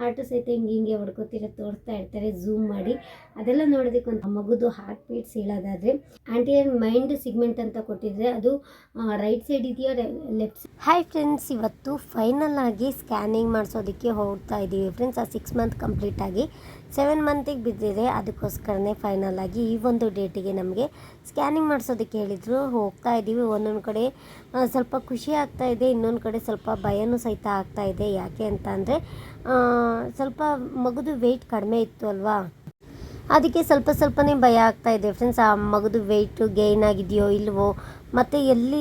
Heart ಸಹಿತ ಹಿಂಗೆ ಹಿಂಗೆ ಹೊಡ್ಕೊತಿರೋ ತೋರಿಸ್ತಾ ಇರ್ತಾರೆ ಝೂಮ್ ಮಾಡಿ. ಅದೆಲ್ಲ ನೋಡೋದಕ್ಕೆ ಒಂದು ಮಗುದು ಹಾರ್ಟ್ ಬೀಟ್ಸ್ ಹೇಳೋದಾದರೆ ಆಂಟಿಯರ್ ಮೈಂಡ್ ಸಿಗ್ಮೆಂಟ್ ಅಂತ ಕೊಟ್ಟಿದ್ರೆ ಅದು ರೈಟ್ ಸೈಡ್ ಇದೆಯಾ ಲೆಫ್ಟ್ ಹಾಯ್ ಫ್ರೆಂಡ್ಸ್ ಇವತ್ತು ಫೈನಲ್ ಆಗಿ ಸ್ಕ್ಯಾನಿಂಗ್ ಮಾಡಿಸೋದಕ್ಕೆ ಹೋಗ್ತಾ ಇದ್ದೀವಿ ಫ್ರೆಂಡ್ಸ್ ಆ ಸಿಕ್ಸ್ ಮಂತ್ ಕಂಪ್ಲೀಟ್ ಆಗಿ. ಸೆವೆನ್ ಮಂತಿಗೆ ಬಿದ್ದಿದೆ. ಅದಕ್ಕೋಸ್ಕರನೇ ಫೈನಲ್ ಆಗಿ ಈ ಒಂದು ಡೇಟಿಗೆ ನಮಗೆ ಸ್ಕ್ಯಾನಿಂಗ್ ಮಾಡಿಸೋದಕ್ಕೆ ಹೇಳಿದರು. ಹೋಗ್ತಾ ಇದ್ದೀವಿ. ಒಂದೊಂದು ಕಡೆ ಸ್ವಲ್ಪ ಖುಷಿ ಆಗ್ತಾ ಇದೆ. ಇನ್ನೊಂದು ಕಡೆ ಸ್ವಲ್ಪ ಭಯನೂ ಸಹಿತ ಆಗ್ತಾ ಇದೆ. ಯಾಕೆ ಅಂತ ಅಂದರೆ ಸ್ವಲ್ಪ ಮಗುದು ವೆಯ್ಟ್ ಕಡಿಮೆ ಇತ್ತು ಅಲ್ವಾ? ಅದಕ್ಕೆ ಸ್ವಲ್ಪ ಸ್ವಲ್ಪನೇ ಭಯ ಆಗ್ತಾ ಇದೆ ಫ್ರೆಂಡ್ಸ್ ಆ ಮಗುದು ವೆಯ್ಟು ಗೈನ್ ಆಗಿದೆಯೋ ಇಲ್ವೋ, ಮತ್ತು ಎಲ್ಲಿ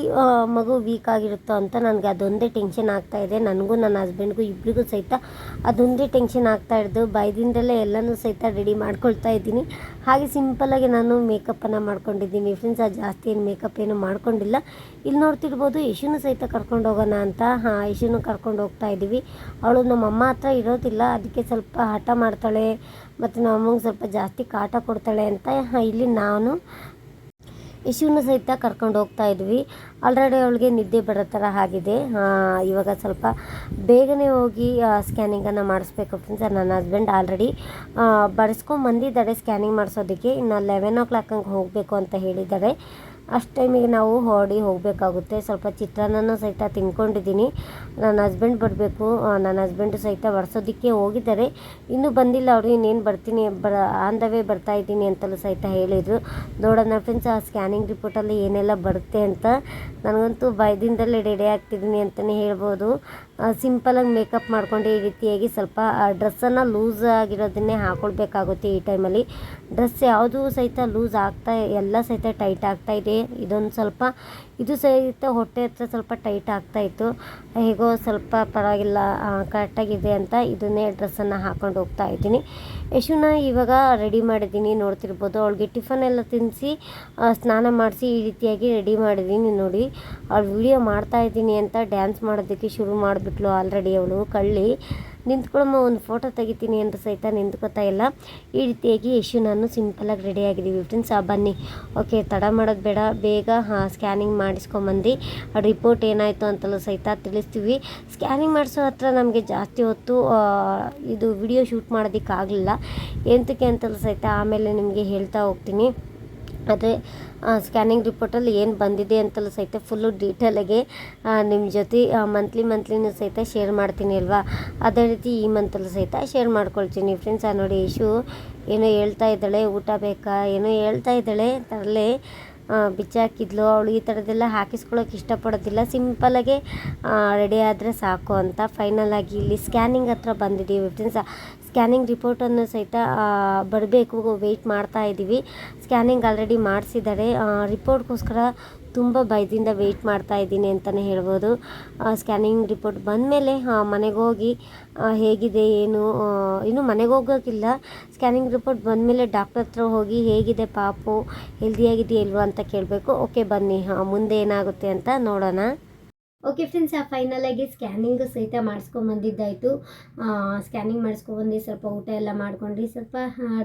ಮಗು ವೀಕ್ ಆಗಿರುತ್ತೋ ಅಂತ ನನಗೆ ಅದೊಂದೇ ಟೆನ್ಷನ್ ಆಗ್ತಾ ಇದೆ. ನನಗೂ, ನನ್ನ ಹಸ್ಬೆಂಡ್ಗೂ ಇಬ್ಬರಿಗೂ ಸಹಿತ ಅದೊಂದೇ ಟೆನ್ಷನ್ ಆಗ್ತಾ ಇರೋದು. ಭಯದಿಂದಲೇ ಎಲ್ಲನೂ ಸಹಿತ ರೆಡಿ ಮಾಡ್ಕೊಳ್ತಾ ಇದ್ದೀನಿ. ಹಾಗೆ ಸಿಂಪಲ್ಲಾಗಿ ನಾನು ಮೇಕಪ್ಪನ್ನು ಮಾಡ್ಕೊಂಡಿದ್ದೀನಿ ಫ್ರೆಂಡ್ಸ್ ಅದು ಜಾಸ್ತಿ ಏನು ಮೇಕಪ್ ಏನು ಮಾಡ್ಕೊಂಡಿಲ್ಲ. ಇಲ್ಲಿ ನೋಡ್ತಿರ್ಬೋದು, ಯಶುನು ಸಹಿತ ಕರ್ಕೊಂಡು ಹೋಗೋಣ ಅಂತ. ಹಾಂ, ಯಶುನು ಕರ್ಕೊಂಡು ಹೋಗ್ತಾ ಇದ್ದೀವಿ. ಅವಳು ನಮ್ಮಮ್ಮ ಹತ್ರ ಇರೋದಿಲ್ಲ. ಅದಕ್ಕೆ ಸ್ವಲ್ಪ ಹಠ ಮಾಡ್ತಾಳೆ. ಮತ್ತು ಅಮ್ಮಂಗೆ ಸ್ವಲ್ಪ ಜಾಸ್ತಿ ಕಾಟ ಕೊಡ್ತಾಳೆ ಅಂತ ಇಲ್ಲಿ ನಾನು ಯಶುವನ್ನು ಸಹಿತ ಕರ್ಕೊಂಡು ಹೋಗ್ತಾ ಇದ್ವಿ. ಆಲ್ರೆಡಿ ಅವಳಿಗೆ ನಿದ್ದೆ ಬರೋ ಥರ ಆಗಿದೆ. ಇವಾಗ ಸ್ವಲ್ಪ ಬೇಗನೆ ಹೋಗಿ ಸ್ಕ್ಯಾನಿಂಗನ್ನು ಮಾಡಿಸ್ಬೇಕು ಫ್ರೆಂಡ್ಸ್ ನನ್ನ ಹಸ್ಬೆಂಡ್ ಆಲ್ರೆಡಿ ಬಡಿಸ್ಕೊಂಡು ಬಂದಿದ್ದಾರೆ ಸ್ಕ್ಯಾನಿಂಗ್ ಮಾಡಿಸೋದಕ್ಕೆ. ಇನ್ನು ಲೆವೆನ್ ಓ ಕ್ಲಾಕ್ ಹಂಗೆ ಹೋಗಬೇಕು ಅಂತ ಹೇಳಿದ್ದಾರೆ. ಅಷ್ಟು ಟೈಮಿಗೆ ನಾವು ಹೊರಡಿ ಹೋಗಬೇಕಾಗುತ್ತೆ. ಸ್ವಲ್ಪ ಚಿತ್ರಾನ್ನನೂ ಸಹಿತ ತಿನ್ಕೊಂಡಿದ್ದೀನಿ. ನನ್ನ ಹಸ್ಬೆಂಡ್ ಬರಬೇಕು. ನನ್ನ ಹಸ್ಬೆಂಡು ಸಹಿತ ಬಡಿಸೋದಕ್ಕೆ ಹೋಗಿದ್ದಾರೆ. ಇನ್ನೂ ಬಂದಿಲ್ಲ ಅವರು, ಇನ್ನೇನು ಬರ್ತೀನಿ, ಬರ ಆನ್ ದ ವೇ ಬರ್ತಾ ಇದ್ದೀನಿ ಅಂತಲೂ ಸಹಿತ ಹೇಳಿದರು. ನೋಡೋಣ ಫ್ರೆಂಡ್ಸ್ ಆ ಸ್ಕ್ಯಾನಿಂಗ್ ರಿಪೋರ್ಟಲ್ಲಿ ಏನೆಲ್ಲ ಬರುತ್ತೆ ಅಂತ. ನನಗಂತೂ ಭಯದಿಂದಲೇ ರೆಡಿ ಆಗ್ತಿದ್ದೀನಿ ಅಂತಲೇ ಹೇಳ್ಬೋದು. ಸಿಂಪಲಾಗಿ ಮೇಕಪ್ ಮಾಡಿಕೊಂಡು ಈ ರೀತಿಯಾಗಿ ಸ್ವಲ್ಪ ಡ್ರೆಸ್ಸನ್ನು ಲೂಸ್ ಆಗಿರೋದನ್ನೇ ಹಾಕ್ಕೊಳ್ಬೇಕಾಗುತ್ತೆ ಈ ಟೈಮಲ್ಲಿ ಡ್ರೆಸ್ ಯಾವುದೂ ಸಹಿತ ಲೂಸ್ ಆಗ್ತಾ, ಎಲ್ಲ ಸಹಿತ ಟೈಟ್ ಆಗ್ತಾ ಇದೆ. ಇದೊಂದು ಸ್ವಲ್ಪ, ಇದು ಸಹಿತ ಹೊಟ್ಟೆ ಹತ್ರ ಸ್ವಲ್ಪ ಟೈಟ್ ಆಗ್ತಾ ಇತ್ತು. ಹೇಗೋ ಸ್ವಲ್ಪ ಪರವಾಗಿಲ್ಲ ಕರೆಕ್ಟಾಗಿದೆ ಅಂತ ಇದನ್ನೇ ಡ್ರೆಸ್ಸನ್ನು ಹಾಕ್ಕೊಂಡು ಹೋಗ್ತಾ ಇದ್ದೀನಿ. ಯಶುನ ಇವಾಗ ರೆಡಿ ಮಾಡಿದ್ದೀನಿ, ನೋಡ್ತಿರ್ಬೋದು. ಅವಳಿಗೆ ಟಿಫನ್ ಎಲ್ಲ ತಿನ್ನಿಸಿ ಸ್ನಾನ ಮಾಡಿಸಿ ಈ ರೀತಿಯಾಗಿ ರೆಡಿ ಮಾಡಿದ್ದೀನಿ ನೋಡಿ. ಅವಳು ವಿಡಿಯೋ ಮಾಡ್ತಾ ಇದ್ದೀನಿ ಅಂತ ಡ್ಯಾನ್ಸ್ ಮಾಡೋದಕ್ಕೆ ಶುರು ಮಾಡಿಬಿಟ್ಲು ಆಲ್ರೆಡಿ ಅವಳು ಕಳ್ಳಿ. ನಿಂತ್ಕೊಳ್ಳಮ್ಮ, ಒಂದು ಫೋಟೋ ತೆಗಿತೀನಿ ಅಂತ ಸಹಿತ ನಿಂತ್ಕೋತಾ ಇಲ್ಲ. ಈ ರೀತಿಯಾಗಿ ಯಶು ನಾನು ಸಿಂಪಲಾಗಿ ರೆಡಿ ಆಗಿದ್ದೀವಿ ಫ್ರೆಂಡ್ಸ್ ಆ, ಬನ್ನಿ. ಓಕೆ ತಡ ಮಾಡೋದು ಬೇಡ. ಬೇಗ, ಹಾಂ ಸ್ಕ್ಯಾನಿಂಗ್ ಮಾಡಿಸ್ಕೊಂಬಂದು. ರಿಪೋರ್ಟ್ ಏನಾಯಿತು ಅಂತಲೂ ಸಹಿತ ತಿಳಿಸ್ತೀವಿ. ಸ್ಕ್ಯಾನಿಂಗ್ ಮಾಡಿಸೋ ಹತ್ರ ನಮಗೆ ಜಾಸ್ತಿ ಹೊತ್ತು ಇದು ವಿಡಿಯೋ ಶೂಟ್ ಮಾಡೋದಕ್ಕಾಗಲಿಲ್ಲ. ಎಂತಕ್ಕೆ ಅಂತಲೂ ಸಹಿತ ಆಮೇಲೆ ನಿಮಗೆ ಹೇಳ್ತಾ ಹೋಗ್ತೀನಿ. ಆದರೆ ಸ್ಕ್ಯಾನಿಂಗ್ ರಿಪೋರ್ಟಲ್ಲಿ ಏನು ಬಂದಿದೆ ಅಂತಲೂ ಸಹಿತ ಫುಲ್ಲು ಡೀಟೇಲಾಗಿ ನಿಮ್ಮ ಜೊತೆ ಮಂತ್ಲಿ ಮಂತ್ಲಿನೂ ಸಹಿತ ಶೇರ್ ಮಾಡ್ತೀನಿ ಅಲ್ವಾ? ಅದೇ ರೀತಿ ಈ ಮಂತಲ್ಲೂ ಸಹಿತ ಶೇರ್ ಮಾಡ್ಕೊಳ್ತೀನಿ. ಫ್ರೆಂಡ್ಸ್ ಆ, ನೋಡಿ ಇಶು ಏನೋ ಹೇಳ್ತಾ ಇದ್ದಾಳೆ, ಊಟ ಬೇಕಾ, ಏನೋ ಹೇಳ್ತಾ ಇದ್ದಾಳೆ, ತರಲೆ. ಬಿಚ್ಚಾಕಿದ್ಲು ಅವಳು ಈ ಥರದ್ದೆಲ್ಲ ಹಾಕಿಸ್ಕೊಳ್ಳೋಕೆ ಇಷ್ಟಪಡೋದಿಲ್ಲ. ಸಿಂಪಲಾಗೆ ರೆಡಿ ಆದರೆ ಸಾಕು ಅಂತ. ಫೈನಲ್ ಆಗಿ ಇಲ್ಲಿ ಸ್ಕ್ಯಾನಿಂಗ್ ಹತ್ರ ಬಂದಿದ್ದೀವಿ ಫ್ರೆಂಡ್ಸ್ ಸ್ಕ್ಯಾನಿಂಗ್ ರಿಪೋರ್ಟನ್ನು ಸಹಿತ ಬರಬೇಕು. ವೆಯ್ಟ್ ಮಾಡ್ತಾ ಇದ್ದೀವಿ ಸ್ಕ್ಯಾನಿಂಗ್ ಆಲ್ರೆಡಿ ಮಾಡಿಸಿದ್ದಾರೆ. ರಿಪೋರ್ಟ್ಗೋಸ್ಕರ ತುಂಬ ಭಯದಿಂದ ವೆಯ್ಟ್ ಮಾಡ್ತಾ ಇದ್ದೀನಿ ಅಂತಲೇ ಹೇಳ್ಬೋದು. ಸ್ಕ್ಯಾನಿಂಗ್ ರಿಪೋರ್ಟ್ ಬಂದಮೇಲೆ ಮನೆಗೆ ಹೋಗಿ ಹೇಗಿದೆ, ಏನು ಇನ್ನು ಮನೆಗೆ ಹೋಗೋಕ್ಕಿಲ್ಲ ಸ್ಕ್ಯಾನಿಂಗ್ ರಿಪೋರ್ಟ್ ಬಂದಮೇಲೆ ಡಾಕ್ಟರ್ ಹತ್ರ ಹೋಗಿ, ಹೇಗಿದೆ ಪಾಪು ಹೆಲ್ದಿಯಾಗಿದೆಯಾ ಇಲ್ವಾ ಅಂತ ಕೇಳಬೇಕು. ಓಕೆ ಬನ್ನಿ ಹಾಂ ಮುಂದೆ ಏನಾಗುತ್ತೆ ಅಂತ ನೋಡೋಣ. ಓಕೆ ಫ್ರೆಂಡ್ಸ್ ಆ ಫೈನಲಾಗಿ ಸ್ಕ್ಯಾನಿಂಗ್ ಸಹಿತ ಮಾಡಿಸ್ಕೊಂಬಂದಿದ್ದಾಯಿತು ಸ್ಕ್ಯಾನಿಂಗ್ ಮಾಡಿಸ್ಕೊಬಂದು ಸ್ವಲ್ಪ ಊಟ ಎಲ್ಲ ಮಾಡ್ಕೊಂಡು ಸ್ವಲ್ಪ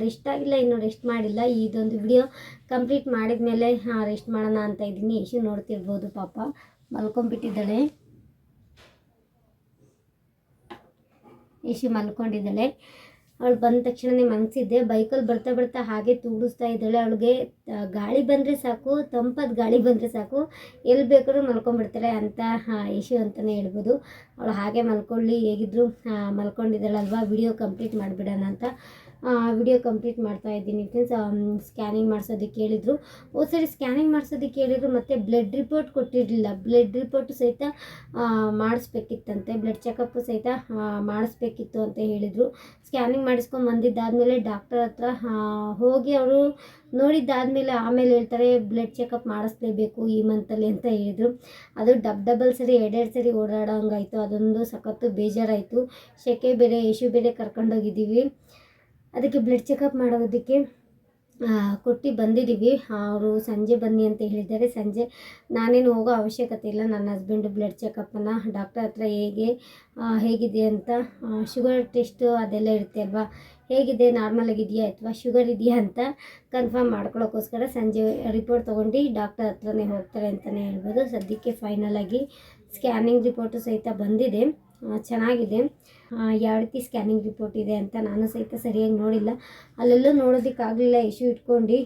ರೆಸ್ಟ್ ಆಗಿಲ್ಲ, ಇನ್ನೂ ರೆಸ್ಟ್ ಮಾಡಿಲ್ಲ. ಇದೊಂದು ವಿಡಿಯೋ ಕಂಪ್ಲೀಟ್ ಮಾಡಿದ ಮೇಲೆ ರೆಸ್ಟ್ ಮಾಡೋಣ ಅಂತ ಇದ್ದೀನಿ. ಯಶು ನೋಡ್ತಿರ್ಬೋದು ಪಾಪ, ಮಲ್ಕೊಂಡ್ಬಿಟ್ಟಿದ್ದಾಳೆ. ಯಶು ಮಲ್ಕೊಂಡಿದ್ದಾಳೆ. ಅವಳು ಬಂದ ತಕ್ಷಣನೇ ಮನಸಿದ್ದೆ ಬೈಕಲ್ಲಿ ಬರ್ತಾ ಬರ್ತಾ ಹಾಗೆ ತೂಡಿಸ್ತಾ ಇದ್ದಾಳೆ. ಅವಳಿಗೆ ಗಾಳಿ ಬಂದರೆ ಸಾಕು, ತಂಪಾದ ಗಾಳಿ ಬಂದರೆ ಸಾಕು, ಎಲ್ಲಿ ಬೇಕಾದ್ರೂ ಮಲ್ಕೊಂಡ್ಬಿಡ್ತಾಳೆ ಅಂತ ಇಶ್ಯೂ ಅಂತಲೇ ಹೇಳ್ಬೋದು. ಅವಳು ಹಾಗೆ ಮಲ್ಕೊಳ್ಳಿ, ಹೇಗಿದ್ರು ಮಲ್ಕೊಂಡಿದ್ದಾಳಲ್ವಾ, ವಿಡಿಯೋ ಕಂಪ್ಲೀಟ್ ಮಾಡಿಬಿಡೋಣ ಅಂತ. ವಿಡಿಯೋ ಕಂಪ್ಲೀಟ್ ಮಾಡ್ತಾ ಇದ್ದೀನಿ ಫ್ರೆಂಡ್ಸ್ ಸ್ಕ್ಯಾನಿಂಗ್ ಮಾಡಿಸೋದಕ್ಕೆ ಹೇಳಿದರು ಹೋದ ಸರಿ ಸ್ಕ್ಯಾನಿಂಗ್ ಮಾಡಿಸೋದಕ್ಕೆ ಹೇಳಿದರು ಮತ್ತು ಬ್ಲಡ್ ರಿಪೋರ್ಟ್ ಕೊಟ್ಟಿರಲಿಲ್ಲ. ಬ್ಲಡ್ ರಿಪೋರ್ಟ್ ಸಹಿತ ಮಾಡಿಸ್ಬೇಕಿತ್ತಂತೆ. ಬ್ಲಡ್ ಚೆಕಪ್ಪು ಸಹಿತ ಮಾಡಿಸ್ಬೇಕಿತ್ತು ಅಂತ ಹೇಳಿದರು. ಸ್ಕ್ಯಾನಿಂಗ್ ಮಾಡಿಸ್ಕೊಂಡು ಬಂದಿದ್ದಾದಮೇಲೆ ಡಾಕ್ಟರ್ ಹತ್ರ ಹೋಗಿ ಅವರು ನೋಡಿದ್ದಾದಮೇಲೆ ಆಮೇಲೆ ಹೇಳ್ತಾರೆ ಬ್ಲಡ್ ಚೆಕಪ್ ಮಾಡಿಸ್ಲೇಬೇಕು ಈ ಮಂತಲ್ಲಿ ಅಂತ ಹೇಳಿದರು. ಅದು ಡಬ್ ಡಬಲ್ ಸರಿ, ಎರಡೆರಡು ಸರಿ ಓಡಾಡೋ ಹಂಗಾಯಿತು ಅದೊಂದು ಸಖತ್ತು ಬೇಜಾರಾಯಿತು. ಶೆಕೆ ಬೇರೆ ಇಶ್ಯೂ ಬೇರೆ ಕರ್ಕೊಂಡೋಗಿದ್ದೀವಿ. ಅದಕ್ಕೆ ಬ್ಲಡ್ ಚೆಕಪ್ ಮಾಡೋದಕ್ಕೆ ಕೊಟ್ಟು ಬಂದಿದ್ದೀವಿ. ಅವರು ಸಂಜೆ ಬನ್ನಿ ಅಂತ ಹೇಳಿದ್ದಾರೆ. ಸಂಜೆ ನಾನೇನು ಹೋಗೋ ಅವಶ್ಯಕತೆ ಇಲ್ಲ. ನನ್ನ ಹಸ್ಬೆಂಡು ಬ್ಲಡ್ ಚೆಕಪ್ಪನ್ನು ಡಾಕ್ಟರ್ ಹತ್ರ ಹೇಗೆ ಹೇಗಿದೆ ಅಂತ ಶುಗರ್ ಟೆಸ್ಟು ಅದೆಲ್ಲ ಇರುತ್ತೆ ಅಲ್ವಾ? ಹೇಗಿದೆ? ನಾರ್ಮಲ್ ಆಗಿದೆಯಾ ಅಥವಾ ಶುಗರ್ ಇದೆಯಾ ಅಂತ ಕನ್ಫರ್ಮ್ ಮಾಡ್ಕೊಳ್ಳೋಕ್ಕೋಸ್ಕರ ಸಂಜೆ ರಿಪೋರ್ಟ್ ತೊಗೊಂಡು ಡಾಕ್ಟರ್ ಹತ್ರನೇ ಹೋಗ್ತಾರೆ ಅಂತಲೇ ಹೇಳ್ಬೋದು. ಸದ್ಯಕ್ಕೆ ಫೈನಲ್ ಆಗಿ ಸ್ಕ್ಯಾನಿಂಗ್ ರಿಪೋರ್ಟು ಸಹಿತ ಬಂದಿದೆ. ಚೆನ್ನಾಗಿದೆ. ಯಾವ ರೀತಿ ಸ್ಕ್ಯಾನಿಂಗ್ ರಿಪೋರ್ಟ್ ಇದೆ ಅಂತ ನಾನು ಸಹಿತ ಸರಿಯಾಗಿ ನೋಡಿಲ್ಲ. ಅಲ್ಲೆಲ್ಲೂ ನೋಡೋದಕ್ಕಾಗಲಿಲ್ಲ ಇಶ್ಯೂ ಇಟ್ಕೊಂಡು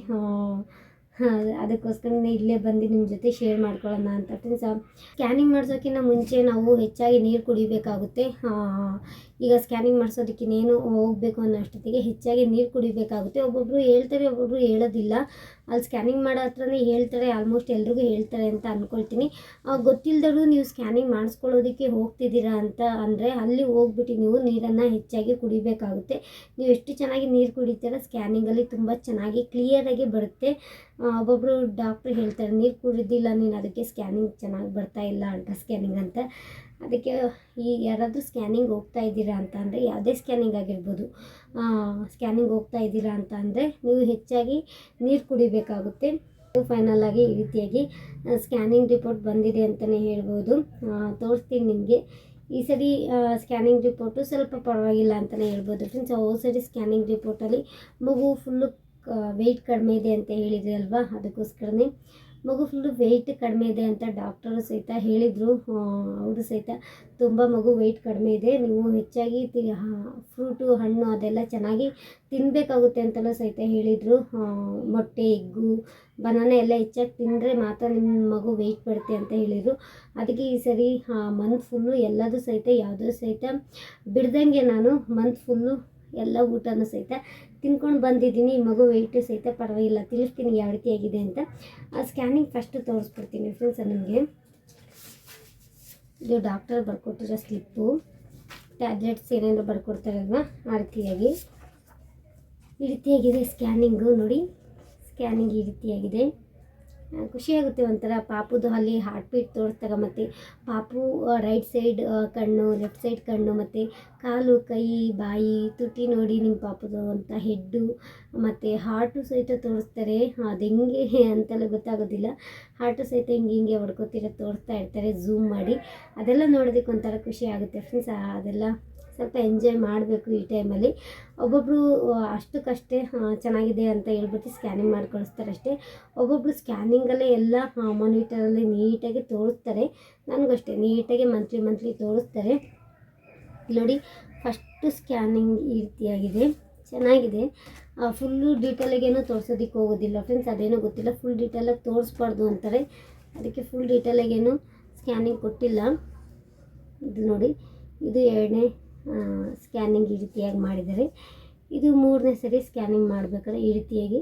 ಅದಕ್ಕೋಸ್ಕರ ಇಲ್ಲೇ ಬಂದು ನಿಮ್ಮ ಜೊತೆ ಶೇರ್ ಮಾಡ್ಕೊಳ್ಳೋಣ ಅಂತ ಫ್ರೆಂಡ್ಸ್ ಸ್ಕ್ಯಾನಿಂಗ್ ಮಾಡಿಸೋಕ್ಕಿಂತ ಮುಂಚೆ ನಾವು ಹೆಚ್ಚಾಗಿ ನೀರು ಕುಡಿಬೇಕಾಗುತ್ತೆ. ಈಗ ಸ್ಕ್ಯಾನಿಂಗ್ ಮಾಡಿಸೋದಕ್ಕೆ ಇನ್ನೇನು ಹೋಗಬೇಕು ಅನ್ನೋ ಅಷ್ಟೊತ್ತಿಗೆ ಹೆಚ್ಚಾಗಿ ನೀರು ಕುಡಿಬೇಕಾಗುತ್ತೆ. ಒಬ್ಬೊಬ್ಬರು ಹೇಳ್ತಾರೆ ಒಬ್ಬೊಬ್ಬರು ಹೇಳೋದಿಲ್ಲ. ಅಲ್ಲಿ ಸ್ಕ್ಯಾನಿಂಗ್ ಮಾಡೋ ಹತ್ರನೇ ಹೇಳ್ತಾರೆ ಆಲ್ಮೋಸ್ಟ್ ಎಲ್ರಿಗೂ ಹೇಳ್ತಾರೆ ಅಂತ ಅಂದ್ಕೊಳ್ತೀನಿ ಗೊತ್ತಿಲ್ಲದವ್ರು ನೀವು ಸ್ಕ್ಯಾನಿಂಗ್ ಮಾಡಿಸ್ಕೊಳ್ಳೋದಕ್ಕೆ ಹೋಗ್ತಿದ್ದೀರಾ ಅಂತ ಅಂದರೆ ಅಲ್ಲಿ ಹೋಗ್ಬಿಟ್ಟು ನೀವು ನೀರನ್ನು ಹೆಚ್ಚಾಗಿ ಕುಡಿಬೇಕಾಗುತ್ತೆ. ನೀವು ಎಷ್ಟು ಚೆನ್ನಾಗಿ ನೀರು ಕುಡಿತೀರ ಸ್ಕ್ಯಾನಿಂಗಲ್ಲಿ ತುಂಬ ಚೆನ್ನಾಗಿ ಕ್ಲಿಯರಾಗಿ ಬರುತ್ತೆ. ಒಬ್ಬೊಬ್ಬರು ಡಾಕ್ಟ್ರು ಹೇಳ್ತಾರೆ, ನೀರು ಕುಡಿದಿಲ್ಲ ನೀನು, ಅದಕ್ಕೆ ಸ್ಕ್ಯಾನಿಂಗ್ ಚೆನ್ನಾಗಿ ಬರ್ತಾ ಇಲ್ಲ ಅಲ್ಟ್ರಾ ಸ್ಕ್ಯಾನಿಂಗ್ ಅಂತ. ಅದಕ್ಕೆ ಈ ಯಾರಾದರೂ ಸ್ಕ್ಯಾನಿಂಗ್ ಹೋಗ್ತಾ ಇದ್ದೀರಾ ಅಂತ ಅಂದರೆ ಯಾವುದೇ ಸ್ಕ್ಯಾನಿಂಗ್ ಆಗಿರ್ಬೋದು. ಸ್ಕ್ಯಾನಿಂಗ್ ಹೋಗ್ತಾ ಇದ್ದೀರಾ ಅಂತ ಅಂದರೆ ನೀವು ಹೆಚ್ಚಾಗಿ ನೀರು ಕುಡಿಬೇಕಾಗುತ್ತೆ. ಫೈನಲ್ ಆಗಿ ಈ ರೀತಿಯಾಗಿ ಸ್ಕ್ಯಾನಿಂಗ್ ರಿಪೋರ್ಟ್ ಬಂದಿದೆ ಅಂತಲೇ ಹೇಳ್ಬೋದು. ತೋರಿಸ್ತೀನಿ ನಿಮಗೆ. ಈ ಸರಿ ಸ್ಕ್ಯಾನಿಂಗ್ ರಿಪೋರ್ಟು ಸ್ವಲ್ಪ ಪರವಾಗಿಲ್ಲ ಅಂತಲೇ ಹೇಳ್ಬೋದು ಫ್ರೆಂಡ್ಸ್ ಹೋದ ಸರಿ ಸ್ಕ್ಯಾನಿಂಗ್ ರಿಪೋರ್ಟಲ್ಲಿ ಮಗು ಫುಲ್ಲು ವೆಯ್ಟ್ ಕಡಿಮೆ ಇದೆ ಅಂತ ಹೇಳಿದ್ರಿ ಅಲ್ವಾ? ಅದಕ್ಕೋಸ್ಕರನೇ. ಮಗು ಫುಲ್ಲು ವೆಯ್ಟ್ ಕಡಿಮೆ ಇದೆ ಅಂತ ಡಾಕ್ಟರು ಸಹಿತ ಹೇಳಿದರು. ಅವರು ಸಹಿತ ತುಂಬ ಮಗು ವೆಯ್ಟ್ ಕಡಿಮೆ ಇದೆ. ನೀವು ಹೆಚ್ಚಾಗಿ ತಿ ಫ್ರೂಟು ಹಣ್ಣು ಅದೆಲ್ಲ ಚೆನ್ನಾಗಿ ತಿನ್ನಬೇಕಾಗುತ್ತೆ ಅಂತಲೂ ಸಹಿತ ಹೇಳಿದರು. ಮೊಟ್ಟೆ, ಎಗ್ಗು ಬನಾನ ಎಲ್ಲ ಹೆಚ್ಚಾಗಿ ತಿಂದರೆ ಮಾತ್ರ ನಿಮ್ಮ ಮಗು ವೆಯ್ಟ್ ಬರುತ್ತೆ ಅಂತ ಹೇಳಿದರು. ಅದಕ್ಕೆ ಈ ಸರಿ ಮಂತ್ ಫುಲ್ಲು ಎಲ್ಲದೂ ಸಹಿತ ಯಾವುದೂ ಸಹಿತ ಬಿಡ್ದಂಗೆ ನಾನು ಮಂತ್ ಫುಲ್ಲು ಎಲ್ಲ ಊಟನೂ ಸಹಿತ ತಿನ್ಕೊಂಡು ಬಂದಿದ್ದೀನಿ. ಮಗು ವೆಯ್ಟು ಸಹಿತ ಪರವಾಗಿಲ್ಲ. ತಿಳಿಸ್ತೀನಿ ಯಾವ ರೀತಿ ಆಗಿದೆ ಅಂತ. ಆ ಸ್ಕ್ಯಾನಿಂಗ್ ಫಸ್ಟು ತೋರಿಸ್ಬಿಡ್ತೀನಿ ಫ್ರೆಂಡ್ಸ್ ನಿಮಗೆ. ಇದು ಡಾಕ್ಟರ್ ಬರ್ಕೊಟ್ಟಿರೋ ಸ್ಲಿಪ್ಪು ಟ್ಯಾಬ್ಲೆಟ್ಸ್ ಏನೇನು ಬರ್ಕೊಡ್ತಾರಲ್ವ? ಆ ರೀತಿಯಾಗಿ. ಈ ರೀತಿಯಾಗಿದೆ ಸ್ಕ್ಯಾನಿಂಗು ನೋಡಿ ಸ್ಕ್ಯಾನಿಂಗ್ ಈ ರೀತಿಯಾಗಿದೆ. ಖುಷಿಯಾಗುತ್ತೆ ಒಂಥರ. ಪಾಪುದು ಅಲ್ಲಿ ಹಾರ್ಟ್ ಬೀಟ್ ತೋರಿಸ್ದಾಗ ಮತ್ತು ಪಾಪು ರೈಟ್ ಸೈಡ್ ಕಣ್ಣು ಲೆಫ್ಟ್ ಸೈಡ್ ಕಣ್ಣು ಮತ್ತು ಕಾಲು, ಕೈ, ಬಾಯಿ ತುಟಿ ನೋಡಿ ನಿಮ್ಮ ಪಾಪುದು ಅಂತ ಹೆಡ್ಡು ಮತ್ತು ಹಾರ್ಟು ಸಹಿತ ತೋರಿಸ್ತಾರೆ. ಅದು ಹೆಂಗೆ ಅಂತೆಲ್ಲ ಗೊತ್ತಾಗೋದಿಲ್ಲ. ಹಾರ್ಟು ಸಹಿತ ಹಿಂಗೆ ಹಿಂಗೆ ಹೊಡ್ಕೋತಿರೋ ತೋರಿಸ್ತಾ ಇರ್ತಾರೆ ಝೂಮ್ ಮಾಡಿ. ಅದೆಲ್ಲ ನೋಡೋದಕ್ಕೆ ಒಂಥರ ಖುಷಿ ಆಗುತ್ತೆ ಫ್ರೆಂಡ್ಸ್ ಅದೆಲ್ಲ ಸ್ವಲ್ಪ ಎಂಜಾಯ್ ಮಾಡಬೇಕು ಈ ಟೈಮಲ್ಲಿ ಒಬ್ಬೊಬ್ಬರು ಅಷ್ಟಕ್ಕಷ್ಟೇ ಚೆನ್ನಾಗಿದೆ ಅಂತ ಹೇಳ್ಬಿಟ್ಟು ಸ್ಕ್ಯಾನಿಂಗ್ ಮಾಡಿ ಕಳಿಸ್ತಾರೆ ಅಷ್ಟೇ ಒಬ್ಬೊಬ್ಬರು ಸ್ಕ್ಯಾನಿಂಗಲ್ಲೇ ಎಲ್ಲ ಮಾನಿಟರಲ್ಲಿ ನೀಟಾಗಿ ತೋರಿಸ್ತಾರೆ. ನನಗಷ್ಟೇ, ನೀಟಾಗಿ ಮಂತ್ಲಿ ಮಂತ್ಲಿ ತೋರಿಸ್ತಾರೆ. ನೋಡಿ ಫಸ್ಟು ಸ್ಕ್ಯಾನಿಂಗ್ ಈ ರೀತಿಯಾಗಿದೆ. ಚೆನ್ನಾಗಿದೆ. ಫುಲ್ಲು ಡೀಟೇಲಾಗೇನು ತೋರಿಸೋದಕ್ಕೆ ಹೋಗೋದಿಲ್ಲ ಫ್ರೆಂಡ್ಸ್ ಅದೇನೋ ಗೊತ್ತಿಲ್ಲ. ಫುಲ್ ಡೀಟೇಲಾಗಿ ತೋರಿಸ್ಬಾರ್ದು ಅಂತಾರೆ. ಅದಕ್ಕೆ ಫುಲ್ ಡೀಟೇಲಾಗೇನು ಸ್ಕ್ಯಾನಿಂಗ್ ಕೊಟ್ಟಿಲ್ಲ. ಇದು ನೋಡಿ, ಇದು ಎರಡನೇ ಸ್ಕ್ಯಾನಿಂಗ್ ಈ ರೀತಿಯಾಗಿ ಮಾಡಿದ್ದಾರೆ. ಇದು ಮೂರನೇ ಸರಿ ಸ್ಕ್ಯಾನಿಂಗ್ ಮಾಡಬೇಕಾದ್ರೆ ಈ ರೀತಿಯಾಗಿ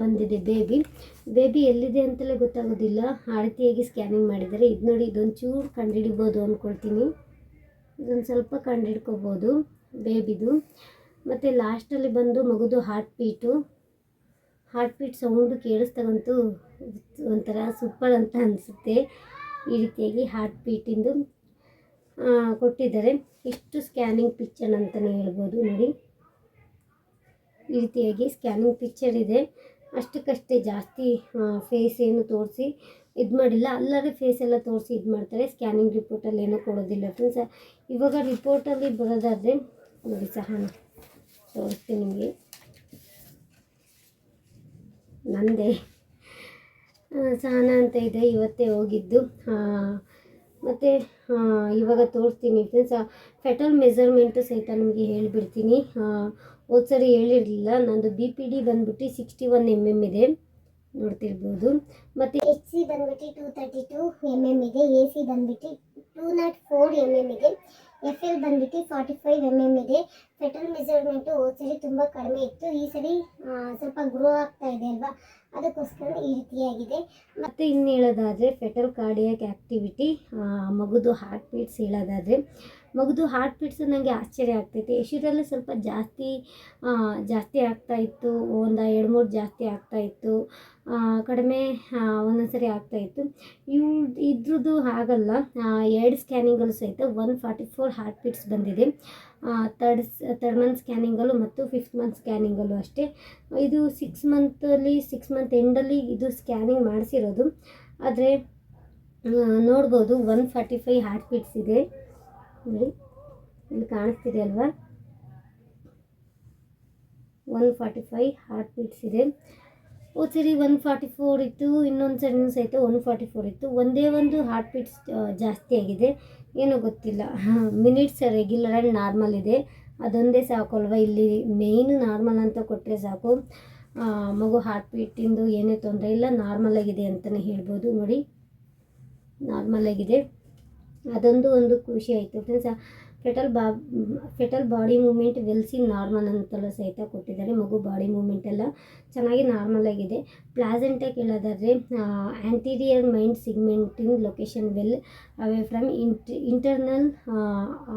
ಬಂದಿದೆ ಬೇಬಿ. ಬೇಬಿ ಎಲ್ಲಿದೆ ಅಂತಲೇ ಗೊತ್ತಾಗೋದಿಲ್ಲ. ಆ ರೀತಿಯಾಗಿ ಸ್ಕ್ಯಾನಿಂಗ್ ಮಾಡಿದ್ದಾರೆ. ಇದು ನೋಡಿ ಇದೊಂದು ಚೂರು ಕಂಡುಹಿಡಿಬೋದು ಅಂದ್ಕೊಳ್ತೀನಿ. ಇದೊಂದು ಸ್ವಲ್ಪ ಕಂಡುಹಿಡ್ಕೋಬೋದು ಬೇಬಿದು. ಮತ್ತು ಲಾಸ್ಟಲ್ಲಿ ಬಂದು ಮಗುದು heart beat. Heart beat sound ಕೇಳಿಸ್ತಾಗಂತೂ ಒಂಥರ ಸೂಪರ್ ಅಂತ ಅನಿಸುತ್ತೆ. ಈ ರೀತಿಯಾಗಿ ಹಾರ್ಟ್ ಬೀಟಿಂದು ಕೊಟ್ಟಿದ್ದಾರೆ. ಇಷ್ಟು ಸ್ಕ್ಯಾನಿಂಗ್ ಪಿಕ್ಚರ್ ಅಂತಲೇ ಹೇಳ್ಬೋದು. ನೋಡಿ, ಈ ರೀತಿಯಾಗಿ ಸ್ಕ್ಯಾನಿಂಗ್ ಪಿಕ್ಚರ್ ಇದೆ. ಅಷ್ಟಕ್ಕಷ್ಟೇ ಜಾಸ್ತಿ ಫೇಸ್ ಏನು ತೋರಿಸಿ ಇದು ಮಾಡಿಲ್ಲ. ಅಲ್ಲದೆ ಫೇಸ್ ಎಲ್ಲ ತೋರಿಸಿ ಇದು ಮಾಡ್ತಾರೆ. ಸ್ಕ್ಯಾನಿಂಗ್ ರಿಪೋರ್ಟಲ್ಲಿ ಏನೂ ಕೊಡೋದಿಲ್ಲ ಫ್ರೆಂಡ್ಸ್ ಇವಾಗ ರಿಪೋರ್ಟಲ್ಲಿ ಬರೋದಾದರೆ, ನೋಡಿ ಸಹ ತೋರಿಸ್ತೀನಿ ನಿಮಗೆ. ನಂದೇ ಸಹನ ಅಂತ ಇದೆ. ಇವತ್ತೇ ಹೋಗಿದ್ದು. ಮತ್ತು ಇವಾಗ ತೋರಿಸ್ತೀನಿ ಫ್ರೆಂಡ್ಸ್ ಫೆಟಲ್ ಮೆಸರ್ಮೆಂಟು ಸಹಿತ ನಿಮಗೆ ಹೇಳಿಬಿಡ್ತೀನಿ. ಹೋದ ಸರಿ ಹೇಳಿರಲಿಲ್ಲ, ನಂದು ಬಿ ಪಿ ಡಿ ಬಂದ್ಬಿಟ್ಟು ಸಿಕ್ಸ್ಟಿ ಒನ್ ಎಂ ಎಂ ಇದೆ. ನೋಡ್ತಿರ್ಬೋದು. ಮತ್ತು ಎಚ್ ಸಿ ಬಂದ್ಬಿಟ್ಟು two thirty two M M ಇದೆ. ಎ ಸಿ ಬಂದ್ಬಿಟ್ಟು two naught four M M ಇದೆ. ಎಫ್ ಎಲ್ ಬಂದ್ಬಿಟ್ಟು ಫಾರ್ಟಿ ಫೈವ್ ಎಂ ಎಂ ಇದೆ. ಫೆಟಲ್ ಮೆಜರ್ಮೆಂಟು ಹೋದ ಸರಿ ತುಂಬ ಕಡಿಮೆ ಇತ್ತು. ಈ ಸರಿ ಸ್ವಲ್ಪ ಗ್ರೋ ಆಗ್ತಾ ಇದೆ ಅಲ್ವಾ? ಅದಕ್ಕೋಸ್ಕರ ಈ ರೀತಿಯಾಗಿದೆ. ಮತ್ತು ಇನ್ನು ಹೇಳೋದಾದರೆ ಫೆಟಲ್ ಕಾರ್ಡಿಯಾಕ್ ಆ್ಯಕ್ಟಿವಿಟಿ ಮಗುದು ಹಾರ್ಟ್ ಬೀಟ್ಸ್ ಹೇಳೋದಾದರೆ, ಮಗುದು ಹಾರ್ಟ್ ಬೀಟ್ಸು ನನಗೆ ಆಶ್ಚರ್ಯ ಆಗ್ತೈತೆ. ಯಶೂರಲ್ಲೇ ಸ್ವಲ್ಪ ಜಾಸ್ತಿ ಜಾಸ್ತಿ ಆಗ್ತಾ ಇತ್ತು. ಒಂದು ಎರಡು ಮೂರು ಜಾಸ್ತಿ ಆಗ್ತಾ ಇತ್ತು. ಕಡಿಮೆ ಒಂದೊಂದ್ಸರಿ ಒಂದೊಂದು ಸರಿ ಆಗ್ತಾ ಇತ್ತು. ಇವು ಇದ್ರದ್ದು ಆಗಲ್ಲ ಎರಡು ಸ್ಕ್ಯಾನಿಂಗಲ್ಲೂ ಸಹಿತ one forty four heart beats ಬಂದಿದೆ. ತರ್ಡ್ ತರ್ಡ್ ಮಂತ್ ಸ್ಕ್ಯಾನಿಂಗಲ್ಲೂ ಮತ್ತು ಫಿಫ್ತ್ ಮಂತ್ ಸ್ಕ್ಯಾನಿಂಗಲ್ಲೂ ಅಷ್ಟೇ. ಇದು ಸಿಕ್ಸ್ ಮಂತಲ್ಲಿ, ಸಿಕ್ಸ್ ಮಂತ್ ಎಂಡಲ್ಲಿ ಇದು ಸ್ಕ್ಯಾನಿಂಗ್ ಮಾಡಿಸಿರೋದು. ಆದರೆ ನೋಡ್ಬೋದು one forty five heart beats ಇದೆ. ನೋಡಿ, ಇಲ್ಲಿ ಕಾಣಿಸ್ತಿದೆ ಅಲ್ವಾ? One forty five heart beats ಇದೆ. ಹೋದ ಸರಿ ಒನ್ ಫಾರ್ಟಿ ಫೋರ್ ಇತ್ತು, ಇನ್ನೊಂದು ಸರಿ ಸಹಿತ ಒನ್ ಫಾರ್ಟಿ ಫೋರ್ ಇತ್ತು. ಒಂದೇ ಒಂದು ಹಾರ್ಟ್ ಬೀಟ್ಸ್ ಜಾಸ್ತಿ ಆಗಿದೆ. ಏನೋ ಗೊತ್ತಿಲ್ಲ. ಮಿನಿಟ್ಸ್ ರೆಗ್ಯುಲರ್ ಆ್ಯಂಡ್ ನಾರ್ಮಲ್ ಇದೆ. ಅದೊಂದೇ ಸಾಕು ಅಲ್ವಾ ಇಲ್ಲಿ ಮೇಯ್ನು ನಾರ್ಮಲ್ ಅಂತ ಕೊಟ್ಟರೆ ಸಾಕು. ಮಗು ಹಾರ್ಟ್ ಬೀಟಿಂದು ಏನೇ ತೊಂದರೆ ಇಲ್ಲ ನಾರ್ಮಲ್ ಆಗಿದೆ ಅಂತಲೇ ಹೇಳ್ಬೋದು. ನೋಡಿ ನಾರ್ಮಲ್ ಆಗಿದೆ. ಅದೊಂದು ಒಂದು ಖುಷಿ ಆಯಿತು. ಫ್ರೆಂಡ್ಸ್ ಫೆಟಲ್ ಬಾ, ಫೆಟಲ್ ಬಾಡಿ ಮೂಮೆಂಟ್ ವೆಲ್ಸಿ ನಾರ್ಮಲ್ ಅಂತಲೂ ಸಹಿತ ಕೊಟ್ಟಿದ್ದಾರೆ. ಮಗು ಬಾಡಿ ಮೂಮೆಂಟ್ ಎಲ್ಲ ಚೆನ್ನಾಗಿ ನಾರ್ಮಲ್ ಆಗಿದೆ. ಪ್ಲಾಸೆಂಟಾಗಿ ಹೇಳೋದಾದರೆ ಆ್ಯಂಟೀರಿಯರ್ ಮೈಂಡ್ ಸಿಗ್ಮೆಂಟಿನ್ location well away from int internal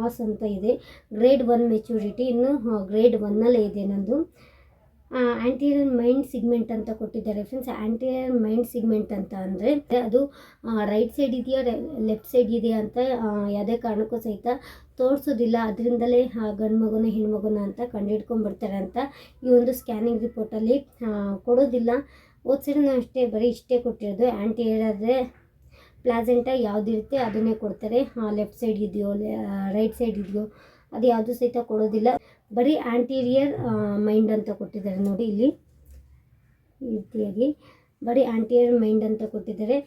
os ಅಂತ ಇದೆ. ಗ್ರೇಡ್ ಒನ್ ಮೆಚುರಿಟಿ ಇನ್ನು ಗ್ರೇಡ್ ಒನ್ನಲ್ಲೇ ಇದೆ ನಂದು. ಆ್ಯಂಟೀರಿಯರ್ ಮೈಂಡ್ ಸಿಗ್ಮೆಂಟ್ ಅಂತ ಕೊಟ್ಟಿದ್ದಾರೆ ಫ್ರೆಂಡ್ಸ್ ಆ್ಯಂಟಿರಿಯರ್ ಮೈಂಡ್ ಸಿಗ್ಮೆಂಟ್ ಅಂತ ಅಂದರೆ, ಅದು ರೈಟ್ ಸೈಡ್ ಇದೆಯಾ ಲೆಫ್ಟ್ ಸೈಡ್ ಇದೆಯಾ ಅಂತ ಯಾವುದೇ ಕಾರಣಕ್ಕೂ ಸಹಿತ ತೋರಿಸೋದಿಲ್ಲ. ಅದರಿಂದಲೇ ಗಂಡು ಮಗುನ ಹೆಣ್ಮಗುನ ಅಂತ ಕಂಡುಹಿಡ್ಕೊಂಡ್ಬಿಡ್ತಾರೆ ಅಂತ ಈ ಒಂದು ಸ್ಕ್ಯಾನಿಂಗ್ ರಿಪೋರ್ಟಲ್ಲಿ ಕೊಡೋದಿಲ್ಲ. ಹೋದ ಸರಿನೂ ಅಷ್ಟೇ, ಬರೀ ಇಷ್ಟೇ ಕೊಟ್ಟಿರೋದು. ಆ್ಯಂಟಿ ಆದರೆ ಪ್ಲಾಸೆಂಟ ಯಾವುದಿರುತ್ತೆ ಅದನ್ನೇ ಕೊಡ್ತಾರೆ. ಲೆಫ್ಟ್ ಸೈಡ್ ಇದೆಯೋ ರೈಟ್ ಸೈಡ್ ಇದೆಯೋ, ಅದು ಯಾವುದು ಸಹಿತ ಕೊಡೋದಿಲ್ಲ. ಬರೀ ಆ್ಯಂಟೀರಿಯರ್ ಮೈಂಡ್ ಅಂತ ಕೊಟ್ಟಿದ್ದಾರೆ ನೋಡಿ ಇಲ್ಲಿ. ರೀತಿಯಾಗಿ ಬರೀ ಆ್ಯಂಟಿಯರ್ ಮೈಂಡ್ ಅಂತ ಕೊಟ್ಟಿದ್ದಾರೆ.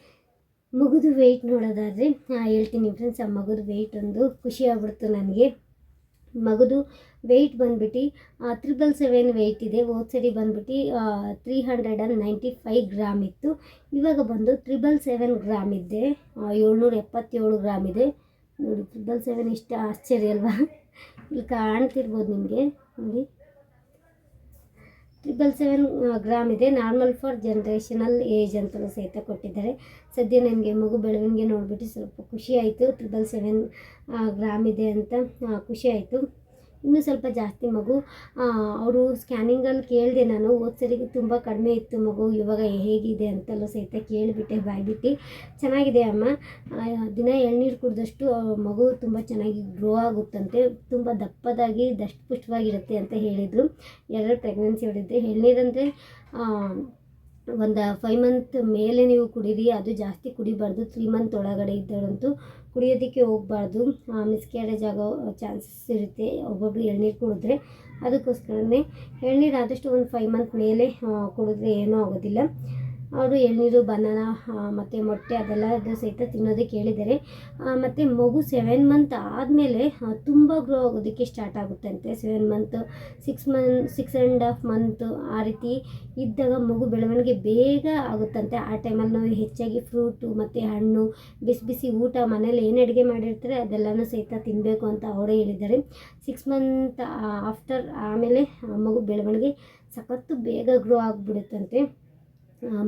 ಮಗುದು ವೆಯ್ಟ್ ನೋಡೋದಾದರೆ ಹೇಳ್ತೀನಿ ಫ್ರೆಂಡ್ಸ್ ಆ ಮಗುದು ವೆಯ್ಟ್ ಒಂದು ಖುಷಿ ಆಗ್ಬಿಡ್ತು ನನಗೆ. ಮಗುದು ವೆಯ್ಟ್ ಬಂದ್ಬಿಟ್ಟು ತ್ರಿಬಲ್ ಸೆವೆನ್ ವೆಯ್ಟ್ ಇದೆ, ಹೋದ ಸರಿ ಬಂದ್ಬಿಟ್ಟು three hundred and ninety five gram ಇತ್ತು. ಇವಾಗ ಬಂದು ತ್ರಿಬಲ್ ಸೆವೆನ್ ಗ್ರಾಮ್ ಇದೆ ಏಳ್ನೂರ ಎಪ್ಪತ್ತೇಳು ಗ್ರಾಮ್ ಇದೆ. ನೋಡಿ ತ್ರಿಬಲ್ ಸೆವೆನ್ ಇಷ್ಟ ಆಶ್ಚರ್ಯ ಅಲ್ವಾ? ಇಲ್ಲಿ ಕಾಣ್ತಿರ್ಬೋದು ನಿಮಗೆ, ನೋಡಿ. ತ್ರಿಬಲ್ ಸೆವೆನ್ ಗ್ರಾಮ್ ಇದೆ ನಾರ್ಮಲ್ ಫಾರ್ ಜನ್ರೇಷನಲ್ ಏಜ್ ಅಂತಲೂ ಸಹಿತ ಕೊಟ್ಟಿದ್ದಾರೆ. ಸದ್ಯ ನನಗೆ ಮಗು ಬೆಳವಣಿಗೆ ನೋಡಿಬಿಟ್ಟು ಸ್ವಲ್ಪ ಖುಷಿ ಆಯಿತು. ಟ್ರಿಬಲ್ ಸೆವೆನ್ ಗ್ರಾಮ್ ಇದೆ ಅಂತ ಖುಷಿ ಆಯಿತು. ಇನ್ನೂ ಸ್ವಲ್ಪ ಜಾಸ್ತಿ ಮಗು ಅವರು ಸ್ಕ್ಯಾನಿಂಗಲ್ಲಿ ಕೇಳಿದೆ ನಾನು. ಸರಿಗೆ ತುಂಬ ಕಡಿಮೆ ಇತ್ತು ಮಗು. ಇವಾಗ ಹೇಗಿದೆ ಅಂತೆಲ್ಲ ಸಹಿತ ಕೇಳಿಬಿಟ್ಟೆ, ಬಾಯ್ಬಿಟ್ಟು. ಚೆನ್ನಾಗಿದೆ ಅಮ್ಮ. ದಿನ ಎಳ್ನೀರು ಕುಡಿದಷ್ಟು ಮಗು ತುಂಬ ಚೆನ್ನಾಗಿ ಗ್ರೋ ಆಗುತ್ತಂತೆ. ತುಂಬ ದಪ್ಪದಾಗಿ ದಷ್ಟಪುಷ್ಟವಾಗಿರುತ್ತೆ ಅಂತ ಹೇಳಿದರು. ಎರಡು ಪ್ರೆಗ್ನೆನ್ಸಿ ಹೊಡಿದ್ರೆ. ಎಳ್ನೀರಂದರೆ ಒಂದು ಫೈವ್ ಮಂತ್ ಮೇಲೆ ನೀವು ಕುಡೀರಿ, ಅದು ಜಾಸ್ತಿ ಕುಡಿಬಾರ್ದು ತ್ರೀ ಮಂತ್ ಒಳಗಡೆ ಇದ್ದವರಂತೂ ಕುಡಿಯೋದಕ್ಕೆ ಹೋಗಬಾರ್ದು. ಮಿಸ್ಕ್ಯಾರೇಜ್ ಆಗೋ ಚಾನ್ಸಸ್ ಇರುತ್ತೆ, ಒಬ್ಬೊಬ್ರು ಎಳ್ನೀರು ಕುಡಿದ್ರೆ. ಅದಕ್ಕೋಸ್ಕರನೇ ಎಳ್ನೀರು ಆದಷ್ಟು ಒಂದು ಫೈವ್ ಮಂತ್ ಮೇಲೆ ಕುಡಿದ್ರೆ ಏನೂ ಆಗೋದಿಲ್ಲ. ಅವರು ಎಳ್ನೀರು, ಬನಾನ ಮತ್ತು ಮೊಟ್ಟೆ ಅದೆಲ್ಲ ಅದು ಸಹಿತ ತಿನ್ನೋದಕ್ಕೆ ಹೇಳಿದ್ದಾರೆ ಮತ್ತು ಮಗು ಸೆವೆನ್ ಮಂತ್ ಆದಮೇಲೆ ತುಂಬ ಗ್ರೋ ಆಗೋದಕ್ಕೆ start ಆಗುತ್ತಂತೆ. Seven month six month six and half month ಆ ರೀತಿ ಇದ್ದಾಗ ಮಗು ಬೆಳವಣಿಗೆ ಬೇಗ ಆಗುತ್ತಂತೆ. ಆ ಟೈಮಲ್ಲಿ ನಾವು ಹೆಚ್ಚಾಗಿ ಫ್ರೂಟು ಮತ್ತು ಹಣ್ಣು, ಬಿಸಿ ಬಿಸಿ ಊಟ, ಮನೇಲಿ ಏನು ಅಡುಗೆ ಮಾಡಿರ್ತಾರೆ ಅದೆಲ್ಲನೂ ಸಹಿತ ತಿನ್ನಬೇಕು ಅಂತ ಅವರೇ ಹೇಳಿದ್ದಾರೆ. ಸಿಕ್ಸ್ ಮಂತ್ ಆಫ್ಟರ್ ಆಮೇಲೆ ಮಗು ಬೆಳವಣಿಗೆ ಸಖತ್ತು ಬೇಗ ಗ್ರೋ ಆಗಿಬಿಡುತ್ತಂತೆ.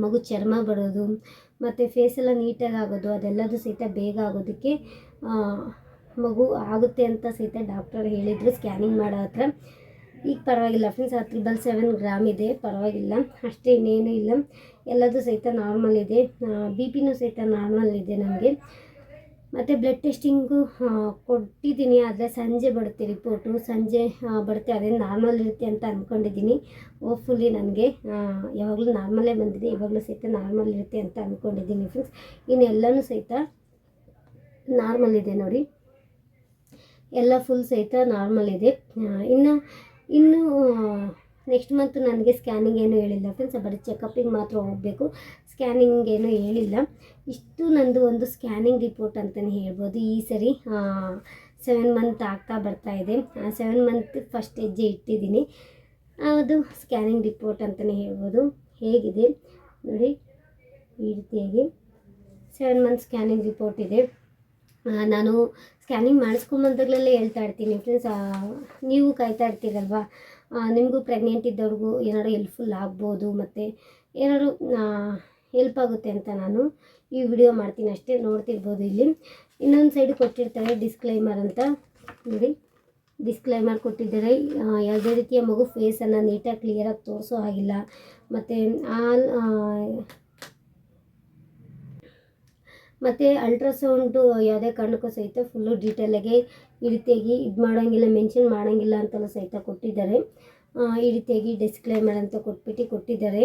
ಮಗು ಚರ್ಮ ಬರೋದು ಮತ್ತು ಫೇಸೆಲ್ಲ ನೀಟಾಗಿ ಆಗೋದು, ಅದೆಲ್ಲದು ಸಹಿತ ಬೇಗ ಆಗೋದಕ್ಕೆ ಮಗು ಆಗುತ್ತೆ ಅಂತ ಸಹಿತ ಡಾಕ್ಟರ್ ಹೇಳಿದರು ಸ್ಕ್ಯಾನಿಂಗ್ ಮಾಡೋ ಹತ್ರ. ಈಗ ಪರವಾಗಿಲ್ಲ ಫ್ರೆಂಡ್ಸ್ ಆ ತ್ರಿಬಲ್ ಸೆವೆನ್ ಗ್ರಾಮ್ ಇದೆ, ಪರವಾಗಿಲ್ಲ. ಅಷ್ಟೇ ಇನ್ನೇನು ಇಲ್ಲ. ಎಲ್ಲದೂ ಸಹಿತ ನಾರ್ಮಲ್ ಇದೆ. ಬಿ ಪಿನೂ ಸಹಿತ ನಾರ್ಮಲ್ ಇದೆ ನನಗೆ ಮತ್ತು ಬ್ಲಡ್ ಟೆಸ್ಟಿಂಗು ಕೊಟ್ಟಿದ್ದೀನಿ. ಆದರೆ ಸಂಜೆ ಬರುತ್ತೆ ರಿಪೋರ್ಟು ಸಂಜೆ ಬರುತ್ತೆ. ಅದೇ ನಾರ್ಮಲ್ ಇರುತ್ತೆ ಅಂತ ಅಂದ್ಕೊಂಡಿದ್ದೀನಿ ಹೋಪ್ಫುಲ್ಲಿ ನನಗೆ ಯಾವಾಗಲೂ ನಾರ್ಮಲೇ ಬಂದಿದೆ. ಇವಾಗಲೂ ಸಹಿತ ನಾರ್ಮಲ್ ಇರುತ್ತೆ ಅಂತ ಅಂದ್ಕೊಂಡಿದ್ದೀನಿ ಫ್ರೆಂಡ್ಸ್ ಇನ್ನೆಲ್ಲನೂ ಸಹಿತ ನಾರ್ಮಲ್ ಇದೆ ನೋಡಿ. ಎಲ್ಲ ಫುಲ್ ಸಹಿತ ನಾರ್ಮಲ್ ಇದೆ. ಇನ್ನು ಇನ್ನು ನೆಕ್ಸ್ಟ್ ಮಂತ್ ನನಗೆ ಸ್ಕ್ಯಾನಿಂಗ್ ಏನು ಹೇಳಿಲ್ಲ ಫ್ರೆಂಡ್ಸ್ ಬರೀ ಚೆಕಪ್ಪಿಗೆ ಮಾತ್ರ ಹೋಗಬೇಕು. ಸ್ಕ್ಯಾನಿಂಗ್ ಏನು ಹೇಳಿಲ್ಲ. ಇಷ್ಟು ನಂದು ಒಂದು ಸ್ಕ್ಯಾನಿಂಗ್ ರಿಪೋರ್ಟ್ ಅಂತಲೇ ಹೇಳ್ಬೋದು ಈ ಸರಿ. ಸೆವೆನ್ ಮಂತ್ ಆಗ್ತಾ ಬರ್ತಾ ಇದೆ. ಸೆವೆನ್ ಮಂತ್ ಫಸ್ಟ್ ಹೆಜ್ಜೆ ಇಟ್ಟಿದ್ದೀನಿ. ಅದು ಸ್ಕ್ಯಾನಿಂಗ್ ರಿಪೋರ್ಟ್ ಅಂತಲೇ ಹೇಳ್ಬೋದು. ಹೇಗಿದೆ? ನೋಡಿ, ಈ ರೀತಿಯಾಗಿ ಸೆವೆನ್ ಮಂತ್ ಸ್ಕ್ಯಾನಿಂಗ್ ರಿಪೋರ್ಟ್ ಇದೆ. ನಾನು ಸ್ಕ್ಯಾನಿಂಗ್ ಮಾಡಿಸ್ಕೊಂಬಂದಾಗಲೆಲ್ಲ ಹೇಳ್ತಾ ಇರ್ತೀನಿ ಫ್ರೆಂಡ್ಸ್ ನೀವು ಕಾಯ್ತಾ ಇರ್ತೀರಲ್ವಾ? ನಿಮಗೂ ಪ್ರೆಗ್ನೆಂಟ್ ಇದ್ದವ್ರಿಗೂ ಏನಾದ್ರು ಹೆಲ್ಪ್ಫುಲ್ ಆಗ್ಬೋದು ಮತ್ತು ಏನಾದ್ರು ಹೆಲ್ಪ್ ಆಗುತ್ತೆ ಅಂತ ನಾನು ಈ ವಿಡಿಯೋ ಮಾಡ್ತೀನಿ ಅಷ್ಟೇ, ನೋಡ್ತಿರ್ಬೋದು ಇಲ್ಲಿ. ಇನ್ನೊಂದು ಸೈಡ್ ಕೊಟ್ಟಿರ್ತಾರೆ ಡಿಸ್ಕ್ಲೈಮರ್ ಅಂತ. ನೋಡಿ ಡಿಸ್ಕ್ಲೈಮರ್ ಕೊಟ್ಟಿದ್ದಾರೆ. ಯಾವುದೇ ರೀತಿಯ ಮಗು ಫೇಸನ್ನು ನೀಟಾಗಿ ಕ್ಲಿಯರಾಗಿ ತೋರಿಸೋ ಹಾಗಿಲ್ಲ. ಮತ್ತು ಆಲ್ ಮತ್ತು ಅಲ್ಟ್ರಾಸೌಂಡು ಯಾವುದೇ ಕಾರಣಕ್ಕೂ ಸಹಿತ ಫುಲ್ಲು ಡೀಟೇಲಾಗಿ ಈ ರೀತಿಯಾಗಿ ಇದು ಮಾಡೋಂಗಿಲ್ಲ ಮೆನ್ಷನ್ ಮಾಡೋಂಗಿಲ್ಲ ಅಂತಲೂ ಸಹಿತ ಕೊಟ್ಟಿದ್ದಾರೆ. ಈ ರೀತಿಯಾಗಿ ಡಿಸ್ಕ್ಲೇಮರ್ ಅಂತ ಕೊಟ್ಬಿಟ್ಟು ಕೊಟ್ಟಿದ್ದಾರೆ.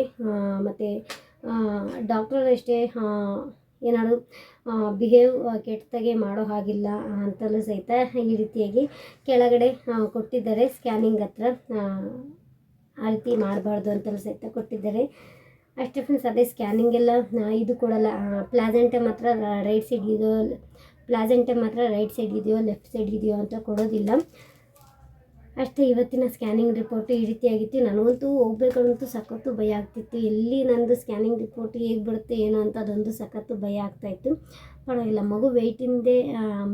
ಮತ್ತು ಡಾಕ್ಟರ್ ಅಷ್ಟೇ ಏನಾದರೂ ಬಿಹೇವ್ ಕೆಟ್ಟದಾಗೆ ಮಾಡೋ ಹಾಗಿಲ್ಲ ಅಂತಲೂ ಸಹಿತ ಈ ರೀತಿಯಾಗಿ ಕೆಳಗಡೆ ಕೊಟ್ಟಿದ್ದಾರೆ. ಸ್ಕ್ಯಾನಿಂಗ್ ಹತ್ರ ಆ, ಆ ರೀತಿ ಮಾಡಬಾರ್ದು ಅಂತಲೂ ಸಹಿತ ಕೊಟ್ಟಿದ್ದಾರೆ. ಅಷ್ಟೇ ಫ್ರೆಂಡ್ಸ್ ಅದೇ ಸ್ಕ್ಯಾನಿಂಗ್ ಎಲ್ಲ ಆ, ಇದು ಕೊಡಲ್ಲ. ಪ್ಲಾಸೆಂಟೆ ಮಾತ್ರ ರೈಟ್ ಸೈಡ್ ಇದೆಯೋ ಪ್ಲಾಸೆಂಟೆ ಮಾತ್ರ ರೈಟ್ ಸೈಡ್ ಇದೆಯೋ ಲೆಫ್ಟ್ ಸೈಡ್ ಇದೆಯೋ ಅಂತ ಕೊಡೋದಿಲ್ಲ. ಅಷ್ಟೇ ಇವತ್ತಿನ ಸ್ಕ್ಯಾನಿಂಗ್ ರಿಪೋರ್ಟ್ ಈ ರೀತಿಯಾಗಿತ್ತು ನನಗಂತೂ ಹೋಗ್ಬೇಕಂತೂ ಸಖತ್ತು ಭಯ ಆಗ್ತಿತ್ತು. ಎಲ್ಲಿ ನಂದು ಸ್ಕ್ಯಾನಿಂಗ್ ರಿಪೋರ್ಟ್ ಹೇಗೆ ಬರುತ್ತೆ ಏನೋ ಅಂತ ಅದೊಂದು ಸಖತ್ತು ಭಯ ಆಗ್ತಾಯಿತ್ತು ಪರವಾಗಿಲ್ಲ ಮಗು ವೆಯ್ಟಿಂದೇ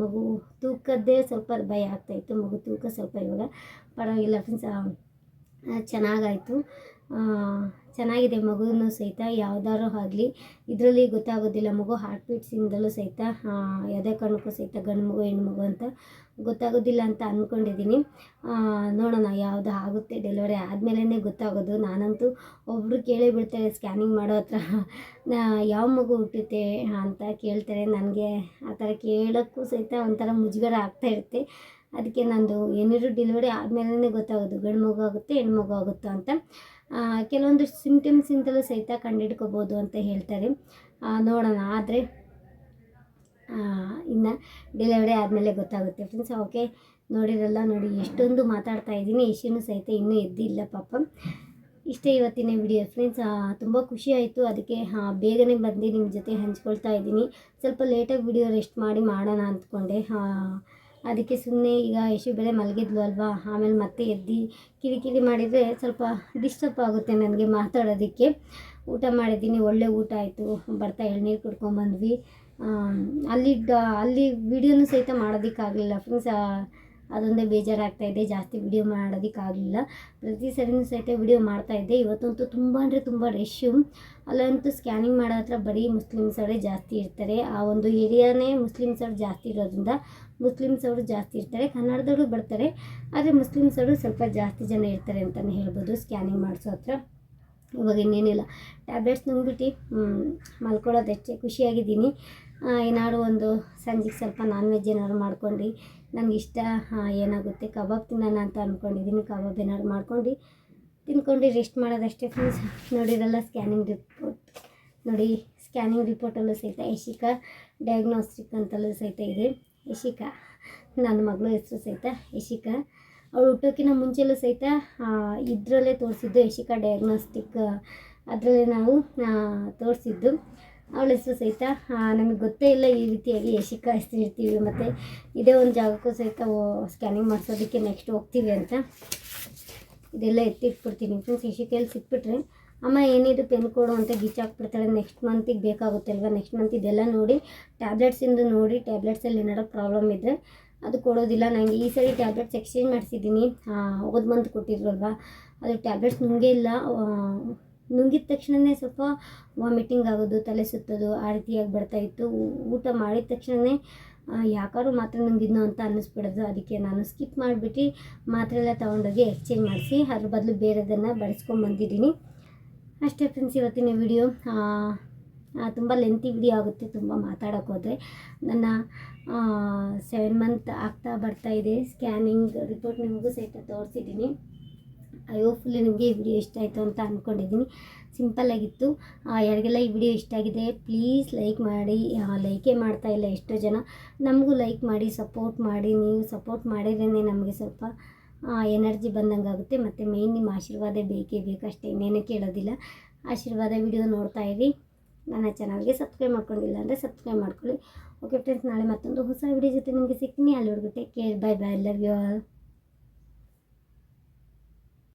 ಮಗು ತೂಕದ್ದೇ ಸ್ವಲ್ಪ ಭಯ ಆಗ್ತಾಯಿತ್ತು ಮಗು ತೂಕ ಸ್ವಲ್ಪ ಇವಾಗ ಪರವಾಗಿಲ್ಲ ಫ್ರೆಂಡ್ಸ್ ಚೆನ್ನಾಗಾಯಿತು. ಚೆನ್ನಾಗಿದೆ ಮಗುನೂ ಸಹಿತ, ಯಾವ್ದಾದ್ರು ಆಗಲಿ. ಇದರಲ್ಲಿ ಗೊತ್ತಾಗೋದಿಲ್ಲ, ಮಗು ಹಾರ್ಟ್ ಬೀಟ್ಸಿಂದಲೂ ಸಹಿತ ಯಾವುದೇ ಕಾರಣಕ್ಕೂ ಸಹಿತ ಗಂಡು ಮಗು, ಹೆಣ್ಣು ಮಗು ಅಂತ ಗೊತ್ತಾಗೋದಿಲ್ಲ ಅಂತ ಅಂದ್ಕೊಂಡಿದ್ದೀನಿ ನೋಡೋಣ ಯಾವುದು ಆಗುತ್ತೆ ಡೆಲಿವರಿ ಆದಮೇಲೇ ಗೊತ್ತಾಗೋದು. ನಾನಂತೂ ಒಬ್ಬರು ಕೇಳೇ ಬಿಡ್ತಾರೆ ಸ್ಕ್ಯಾನಿಂಗ್ ಮಾಡೋ ಹತ್ರ. ಯಾವ ಮಗು ಹುಟ್ಟುತ್ತೆ ಅಂತ ಕೇಳ್ತಾರೆ. ನನಗೆ ಆ ಥರ ಕೇಳೋಕ್ಕೂ ಸಹಿತ ಒಂಥರ ಮುಜುಗರ ಆಗ್ತಾ ಇರುತ್ತೆ. ಅದಕ್ಕೆ ನಂದು ಏನಿದ್ರು ಡೆಲಿವರಿ ಆದಮೇಲೇ ಗೊತ್ತಾಗೋದು. ಗಂಡು ಮಗು ಆಗುತ್ತೆ, ಹೆಣ್ಣು ಮಗು ಆಗುತ್ತೋ ಅಂತ. ಕೆಲವೊಂದು ಸಿಂಪ್ಟಮ್ಸಿಂದಲೂ ಸಹಿತ ಕಂಡಿಡ್ಕೋಬೋದು ಅಂತ ಹೇಳ್ತಾರೆ. ನೋಡೋಣ ಆದರೆ ಇನ್ನು ಡೆಲಿವರಿ ಆದಮೇಲೆ ಗೊತ್ತಾಗುತ್ತೆ ಫ್ರೆಂಡ್ಸ್ ಓಕೆ ನೋಡಿರಲ್ಲ ನೋಡಿ ಎಷ್ಟೊಂದು ಮಾತಾಡ್ತಾ ಇದ್ದೀನಿ. ಇಶ್ಯೂನು ಸಹಿತ ಇನ್ನೂ ಎದ್ದಿಲ್ಲ ಪಾಪ. ಇಷ್ಟೇ ಇವತ್ತಿನ ವಿಡಿಯೋ ಫ್ರೆಂಡ್ಸ್ ತುಂಬ ಖುಷಿ ಆಯಿತು. ಅದಕ್ಕೆ ಬೇಗನೆ ಬಂದು ನಿಮ್ಮ ಜೊತೆ ಹಂಚ್ಕೊಳ್ತಾ ಇದ್ದೀನಿ. ಸ್ವಲ್ಪ ಲೇಟಾಗಿ ವಿಡಿಯೋ ರೆಸ್ಟ್ ಮಾಡಿ ಮಾಡೋಣ ಅಂದ್ಕೊಂಡೆ. ಆ, ಅದಕ್ಕೆ ಸುಮ್ಮನೆ ಈಗ ಯಶು ಬೆಳೆ ಮಲಗಿದ್ಲು ಅಲ್ವಾ? ಆಮೇಲೆ ಮತ್ತೆ ಎದ್ದು ಕಿರಿಕಿರಿ ಮಾಡಿದರೆ ಸ್ವಲ್ಪ ಡಿಸ್ಟರ್ಬ್ ಆಗುತ್ತೆ ನನಗೆ ಮಾತಾಡೋದಕ್ಕೆ. ಊಟ ಮಾಡಿದ್ದೀನಿ, ಒಳ್ಳೆ ಊಟ ಆಯಿತು. ಬರ್ತಾ ಎಳ್ನೀರು ಕುಡ್ಕೊಂಬಂದ್ವಿ ಅಲ್ಲಿ ಅಲ್ಲಿ ವಿಡಿಯೋನು ಸಹಿತ ಮಾಡೋದಕ್ಕಾಗಲಿಲ್ಲ. ಫ್ರೆಂಡ್ಸ್ ಅದೊಂದೇ ಬೇಜಾರಾಗ್ತಾ ಇದೆ. ಜಾಸ್ತಿ ವಿಡಿಯೋ ಮಾಡೋದಕ್ಕಾಗಲಿಲ್ಲ. ಪ್ರತಿ ಸರಿನೂ ಸಹಿತ ವಿಡಿಯೋ ಮಾಡ್ತಾಯಿದ್ದೆ ಇವತ್ತಂತೂ ತುಂಬ ಅಂದರೆ ತುಂಬ ರಶ್ಶು ಅಲ್ಲಂತೂ ಸ್ಕ್ಯಾನಿಂಗ್ ಮಾಡೋ ಹತ್ರ ಬರೀ ಮುಸ್ಲಿಮ್ಸ್ ಅವರೇ ಜಾಸ್ತಿ ಇರ್ತಾರೆ. ಆ ಒಂದು ಏರಿಯಾನೇ ಮುಸ್ಲಿಮ್ಸ್ ಅವ್ರು ಜಾಸ್ತಿ ಇರೋದ್ರಿಂದ ಮುಸ್ಲಿಮ್ಸ್ ಅವರು ಜಾಸ್ತಿ ಇರ್ತಾರೆ, ಕನ್ನಡದವರು ಬರ್ತಾರೆ, ಆದರೆ ಮುಸ್ಲಿಮ್ಸ್ ಅವರು ಸ್ವಲ್ಪ ಜಾಸ್ತಿ ಜನ ಇರ್ತಾರೆ ಅಂತಲೇ ಹೇಳ್ಬೋದು ಸ್ಕ್ಯಾನಿಂಗ್ ಮಾಡಿಸೋ ಹತ್ರ. ಇವಾಗ ಇನ್ನೇನಿಲ್ಲ. ಟ್ಯಾಬ್ಲೆಟ್ಸ್ ನುಂಗ್ಬಿಟ್ಟು ಮಲ್ಕೊಳ್ಳೋದಷ್ಟೇ ಖುಷಿಯಾಗಿದ್ದೀನಿ. ಏನಾದ್ರು ಒಂದು ಸಂಜೆಗೆ ಸ್ವಲ್ಪ ನಾನ್ ವೆಜ್ ಏನಾದ್ರು ಮಾಡ್ಕೊಂಡು ಇಷ್ಟ ಏನಾಗುತ್ತೆ, ಕಬಾಬ್ ತಿನ್ನೋಣ ಅಂತ ಅಂದ್ಕೊಂಡಿದ್ದೀನಿ ಕಬಾಬ್ ಏನಾದ್ರು ಮಾಡ್ಕೊಂಡು ತಿನ್ಕೊಂಡು ರೆಸ್ಟ್ ಮಾಡೋದಷ್ಟೇ ಫ್ರೆಂಡ್ಸ್ ನೋಡಿರಲ್ಲ ಸ್ಕ್ಯಾನಿಂಗ್ ರಿಪೋರ್ಟ್ ನೋಡಿ ಸ್ಕ್ಯಾನಿಂಗ್ ರಿಪೋರ್ಟಲ್ಲೂ ಸಹಿತ ಯಶಿಕಾ ಡಯಾಗ್ನೋಸ್ಟಿಕ್ ಅಂತಲೂ ಸಹಿತ ಇದೆ. ಯಶಿಕಾ ನನ್ನ ಮಗಳ ಹೆಸರು ಸಹಿತ ಇಶಿಕಾ. ಅವಳು ಹುಟ್ಟೋಕ್ಕಿಂತ ಮುಂಚೆಲ್ಲೂ ಸಹಿತ ಇದರಲ್ಲೇ ತೋರಿಸಿದ್ದು ಯಶಿಕಾ ಡಯಾಗ್ನೋಸ್ಟಿಕ್ ಅದರಲ್ಲೇ ನಾವು ತೋರಿಸಿದ್ದು. ಅವಳ ಹೆಸರು ಸಹಿತ ನಮಗೆ ಗೊತ್ತೇ ಇಲ್ಲ ಈ ರೀತಿಯಾಗಿ ಯಶಿಕಾ ಹೆಸರಿರ್ತೀವಿ ಮತ್ತು ಇದೇ ಒಂದು ಜಾಗಕ್ಕೂ ಸಹಿತ ಸ್ಕ್ಯಾನಿಂಗ್ ಮಾಡಿಸೋದಕ್ಕೆ ನೆಕ್ಸ್ಟ್ ಹೋಗ್ತೀವಿ ಅಂತ. ಇದೆಲ್ಲ ಎತ್ತಿಟ್ಬಿಡ್ತೀನಿ. ಫ್ರೆಂಡ್ಸ್ ಯಶಿಕೆಯಲ್ಲಿ ಸಿಕ್ಬಿಟ್ರೆ ಅಮ್ಮ, ಏನಿದು ಪೆನ್ ಕೊಡು ಅಂತ ಗಿಚ್ಚಾಕ್ಬಿಡ್ತಾಳೆ ನೆಕ್ಸ್ಟ್ ಮಂತಿಗೆ ಬೇಕಾಗುತ್ತೆ ಅಲ್ವಾ ನೆಕ್ಸ್ಟ್ ಮಂತ್ ಇದೆಲ್ಲ ನೋಡಿ ಟ್ಯಾಬ್ಲೆಟ್ಸಿಂದು ನೋಡಿ ಟ್ಯಾಬ್ಲೆಟ್ಸಲ್ಲಿ ಏನಾದ್ರು ಪ್ರಾಬ್ಲಮ್ ಇದ್ದರೆ ಅದು ಕೊಡೋದಿಲ್ಲ. ನನಗೆ ಈ ಸರಿ ಟ್ಯಾಬ್ಲೆಟ್ಸ್ ಎಕ್ಸ್ಚೇಂಜ್ ಮಾಡಿಸಿದ್ದೀನಿ. ಹೋದ ಮಂತ್ ಕೊಟ್ಟಿದ್ರಲ್ವಾ? ಅದು ಟ್ಯಾಬ್ಲೆಟ್ಸ್ ನುಂಗೇ ಇಲ್ಲ. ನುಂಗಿದ ತಕ್ಷಣವೇ ಸ್ವಲ್ಪ ವಾಮಿಟಿಂಗ್ ಆಗೋದು, ತಲೆ ಸುತ್ತೋದು, ಆ ರೀತಿಯಾಗಿ ಬರ್ತಾಯಿತ್ತು ಊಟ ಮಾಡಿದ ತಕ್ಷಣವೇ ಯಾಕಾದ್ರೂ ಮಾತ್ರ ನುಂಗಿದ್ನೋ ಅಂತ ಅನ್ನಿಸ್ಬಿಡೋದು. ಅದಕ್ಕೆ ನಾನು ಸ್ಕಿಪ್ ಮಾಡಿಬಿಟ್ಟು ಮಾತ್ರೆ ಎಲ್ಲ ತೊಗೊಂಡೋಗಿ ಎಕ್ಸ್ಚೇಂಜ್ ಮಾಡಿಸಿ, ಅದ್ರ ಬದಲು ಬೇರೆದನ್ನು ಬಳಸ್ಕೊಂಬಂದಿದ್ದೀನಿ. ಅಷ್ಟೇ ಫ್ರೆಂಡ್ಸ್ ಇವತ್ತಿನ ವಿಡಿಯೋ ತುಂಬ ಲೆಂತಿ ವಿಡಿಯೋ ಆಗುತ್ತೆ. ತುಂಬ ಮಾತಾಡೋಕೆ ಹೋದರೆ. ನನ್ನ ಸೆವೆನ್ ಮಂತ್ ಆಗ್ತಾ ಬರ್ತಾ ಇದೆ. ಸ್ಕ್ಯಾನಿಂಗ್ ರಿಪೋರ್ಟ್ ನಿಮಗೂ ಸಹಿತ ತೋರಿಸಿದ್ದೀನಿ. ಐ ಹೋಪ್ಫುಲ್ಲಿ ನಿಮಗೆ ಈ ವಿಡಿಯೋ ಇಷ್ಟ ಆಯಿತು ಅಂತ ಅಂದ್ಕೊಂಡಿದ್ದೀನಿ ಸಿಂಪಲ್ಲಾಗಿತ್ತು ಯಾರಿಗೆಲ್ಲ ಈ ವಿಡಿಯೋ ಇಷ್ಟ ಆಗಿದೆ ಪ್ಲೀಸ್ ಲೈಕ್ ಮಾಡಿ. ಲೈಕೇ ಮಾಡ್ತಾ ಇಲ್ಲ ಎಷ್ಟೋ ಜನ. ನಮಗೂ ಲೈಕ್ ಮಾಡಿ ಸಪೋರ್ಟ್ ಮಾಡಿ. ನೀವು ಸಪೋರ್ಟ್ ಮಾಡಿದ್ರೇ ನಮಗೆ ಸ್ವಲ್ಪ ಎನರ್ಜಿ ಬಂದಂಗೆ ಆಗುತ್ತೆ. ಮತ್ತು ಮೇಯ್ನ್ ನಿಮ್ಮ ಆಶೀರ್ವಾದ ಬೇಕೇ ಬೇಕು ಅಷ್ಟೇ. ಇನ್ನೇನು ಕೇಳೋದಿಲ್ಲ. ಆಶೀರ್ವಾದ ವಿಡಿಯೋ ನೋಡ್ತಾ ಇರಿ. ನನ್ನ ಚಾನಲ್ಗೆ ಸಬ್ಸ್ಕ್ರೈಬ್ ಮಾಡ್ಕೊಂಡಿಲ್ಲ ಅಂದರೆ ಸಬ್ಸ್ಕ್ರೈಬ್ ಮಾಡ್ಕೊಳ್ಳಿ. ಓಕೆ ಫ್ರೆಂಡ್ಸ್ ನಾಳೆ ಮತ್ತೊಂದು ಹೊಸ ವಿಡಿಯೋ ಜೊತೆ ನಿಮಗೆ ಸಿಗ್ತೀನಿ. ಅಲ್ಲಿ take care bye bye love you all